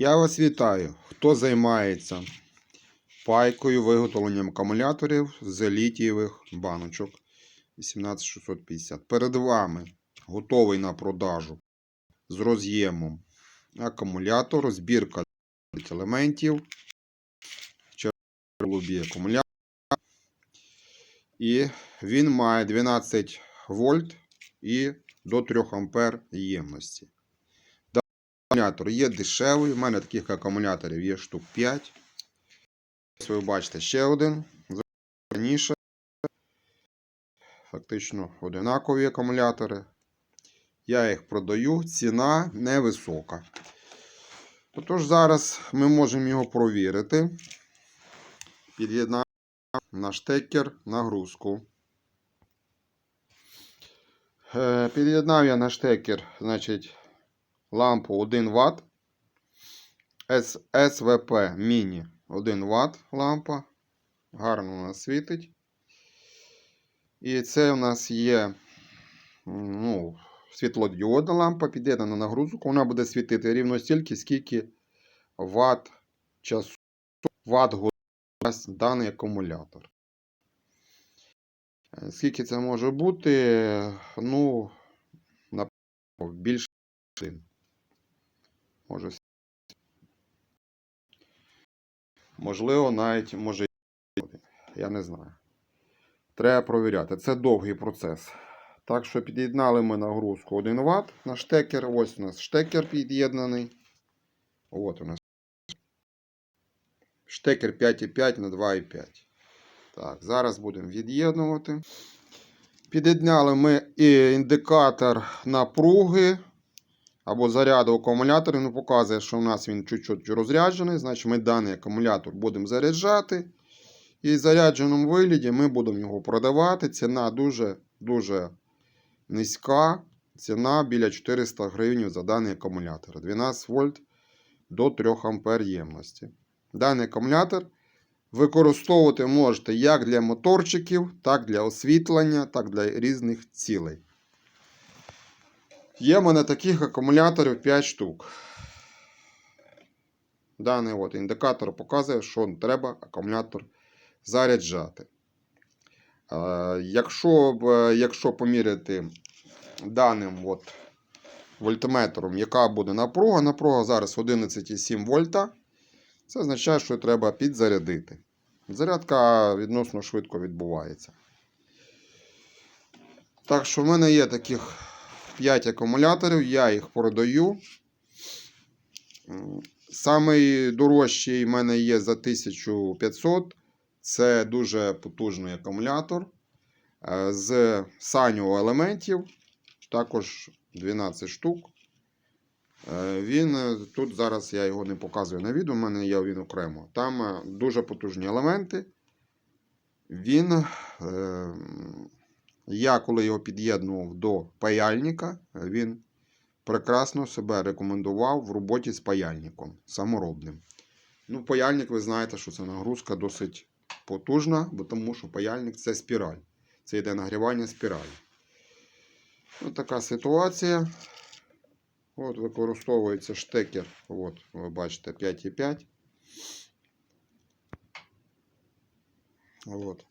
Я вас вітаю. Хто займається пайкою, виготовленням акумуляторів з літієвих баночок 18650. Перед вами готовий на продажу з роз'ємом акумулятор, збірка елементів, голубі акумулятор. І він має 12 вольт і до 3 ампер ємності. Акумулятор є дешевий. У мене таких акумуляторів є штук 5. Ось ви бачите ще один. Раніше. Фактично одинакові акумулятори. Я їх продаю, ціна невисока. Отож, зараз ми можемо його провірити. Під'єднаємо на штекер нагрузку. Е, Під'єднав я на штекер, значить, лампу 1 Вт. СВП міні 1 Вт лампа. Гарно вона світить. І це у нас є ну, світлодіодна лампа, під'єднана на нагрузку. Вона буде світити рівно стільки, скільки Вт часу, годин дасть даний акумулятор. Скільки це може бути? Ну, напевно, більше. Може. Можливо, навіть може. Я не знаю. Треба провіряти. Це довгий процес. Так що під'єднали ми нагрузку 1 Вт на штекер. Ось у нас штекер під'єднаний. От у нас. Штекер 5,5 на 2,5. Так, зараз будемо від'єднувати. Під'єднали ми і індикатор напруги або заряду акумулятора. Він показує, що у нас він чуть-чуть розряджений. Значить, ми даний акумулятор будемо заряджати. І в зарядженому вигляді ми будемо його продавати. Ціна дуже дуже низька. Ціна біля 400 гривень за даний акумулятор. 12 вольт до 3 ампер ємності. Даний акумулятор використовувати можете як для моторчиків, так для освітлення, так для різних цілей. Є в мене таких акумуляторів 5 штук. Даний от індикатор показує, що треба акумулятор заряджати. Е, Якщо, якщо поміряти даним от вольтметром, яка буде напруга, напруга зараз 11,7 вольта. Це означає, що треба підзарядити. Зарядка відносно швидко відбувається. Так що в мене є таких 5 акумуляторів, я їх продаю. Самий дорожчий в мене є за 1500. Це дуже потужний акумулятор е, з саню елементів. Також 12 штук. Е, Він е, тут зараз я його не показую на відео, у мене є він окремо. Там дуже потужні елементи. Він, я коли його під'єднував до паяльника, він прекрасно себе рекомендував в роботі з паяльником саморобним. Ну, паяльник, ви знаєте, що це нагрузка досить потужна, бо тому що паяльник це спіраль. Це йде нагрівання спіралі. Ось така ситуація. От використовується штекер. От, ви бачите, 5,5. От.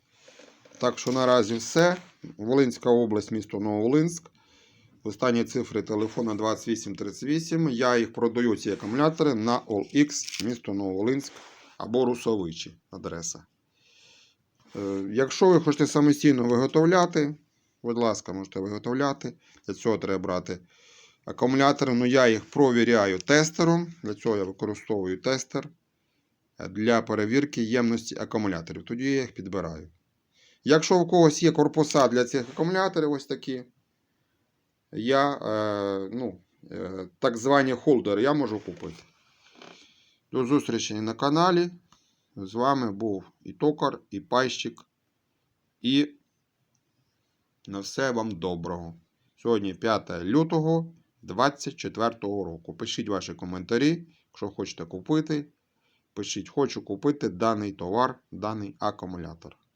Так що наразі все. Волинська область, місто Нововолинськ. Останні цифри телефона 2838. Я їх продаю, ці акумулятори, на OLX, місто Нововолинськ або Русовичі адреса. Е, Якщо ви хочете самостійно виготовляти, будь ласка, можете виготовляти. Для цього треба брати акумулятори. Ну, я їх провіряю тестером. Для цього я використовую тестер для перевірки ємності акумуляторів. Тоді я їх підбираю. Якщо у когось є корпуса для цих акумуляторів, ось такі, я, е, ну, е, так звані холдери, я можу купити. До зустрічі на каналі. З вами був і токар, і пайщик, і на все вам доброго. Сьогодні 5 лютого 2024 року. Пишіть ваші коментарі, якщо хочете купити. Пишіть, хочу купити даний товар, даний акумулятор.